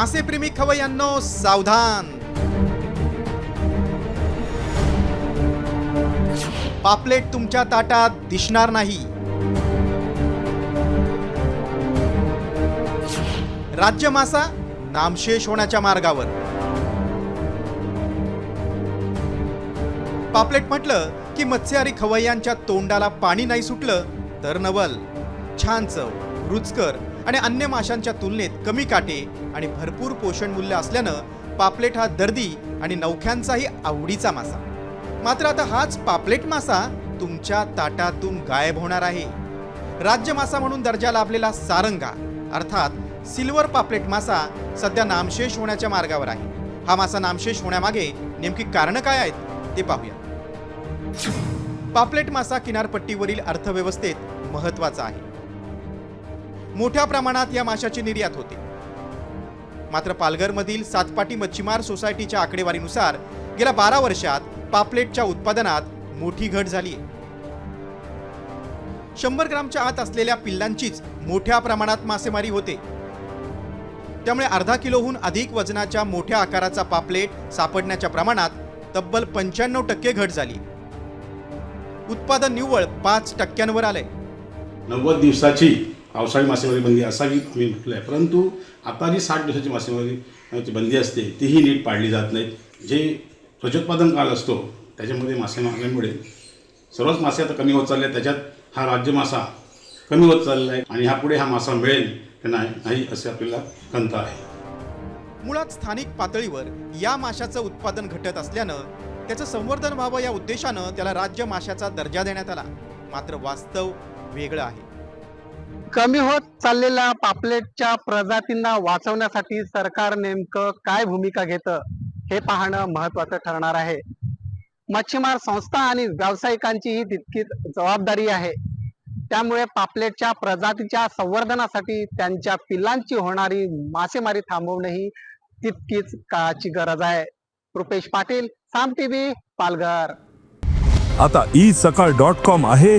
मासेप्रेमी खवय्यांनो सावधान। पापलेट तुमच्या ताटात दिसणार नाही। राज्य मासा नामशेष होण्याच्या मार्गावर। पापलेट म्हटलं की मत्स्याहारी खवय्यांच्या तोंडाला पाणी नाही सुटलं तर नवल। छान चव रुचकर आणि अन्य माशांच्या तुलनेत कमी काटे आणि भरपूर पोषण मूल्य असल्यानं पापलेट हा दर्दी आणि नौख्यांचाही आवडीचा मासा. मात्र आता हाच पापलेट मासा तुमच्या ताटातून गायब होणार आहे. राज्य मासा म्हणून दर्जा लाभलेला सारंगा अर्थात सिल्वर पापलेट मासा सध्या नामशेष होण्याच्या मार्गावर आहे. हा मासा नामशेष होण्यामागे नेमकी कारणं काय आहेत ते पाहूया. पापलेट मासा किनारपट्टीवरील अर्थव्यवस्थेत महत्त्वाचा आहे. मोठ्या प्रमाणात या माशाची निर्यात होते. मात्र पालघरमधील सातपाटी मच्छीमार सोसायटीच्या आकडेवारीनुसार गेल्या बारा वर्षात पापलेटच्या उत्पादनात मोठी घट झाली शंभर ग्रामच्या आत असलेल्या पिल्लांचीच मोठ्या प्रमाणात मासेमारी होते. त्यामुळे अर्धा किलोहून अधिक वजनाच्या मोठ्या आकाराचा पापलेट सापडण्याच्या प्रमाणात तब्बल पंच्याण्णव टक्के घट झाली. उत्पादन निव्वळ पाच टक्क्यांवर आलंय. नव्वद दिवसाची पावसाळी मासेमारी बंदी असावी आम्ही म्हटलं आहे परंतु आता जी साठ दिवसाची मासेमारी बंदी असते तीही नीट पाळली जात नाही जे प्रजोत्पादन काल असतो त्याच्यामध्ये मासे मारल्यामुळे सर्वच मासे आता कमी होत चालले आहेत. त्याच्यात हा राज्य मासा कमी होत चालला आहे आणि ह्यापुढे हा मासा मिळेल की नाही नाही असे आपल्याला खंत आहे. मुळात स्थानिक पातळीवर या माशाचं उत्पादन घटत असल्यानं त्याचं संवर्धन व्हावं या उद्देशानं त्याला राज्य माशाचा दर्जा देण्यात आला. मात्र वास्तव वेगळं आहे. कमी होत चाललेल्या पापलेटच्या प्रजातींना वाचवण्यासाठी सरकार नेमकं काय भूमिका घेतं हे पाहणं महत्वाचं ठरणार आहे. मच्छीमार संस्था आणि व्यावसायिकांची ही तितकीच जबाबदारी आहे. त्यामुळे पापलेटच्या प्रजातीच्या संवर्धनासाठी त्यांच्या पिल्लांची होणारी मासेमारी थांबवणं ही तितकीच काळाची गरज आहे. रुपेश पाटील साम टीव्ही पालघर. आता ई सकाळ डॉट कॉम आहे.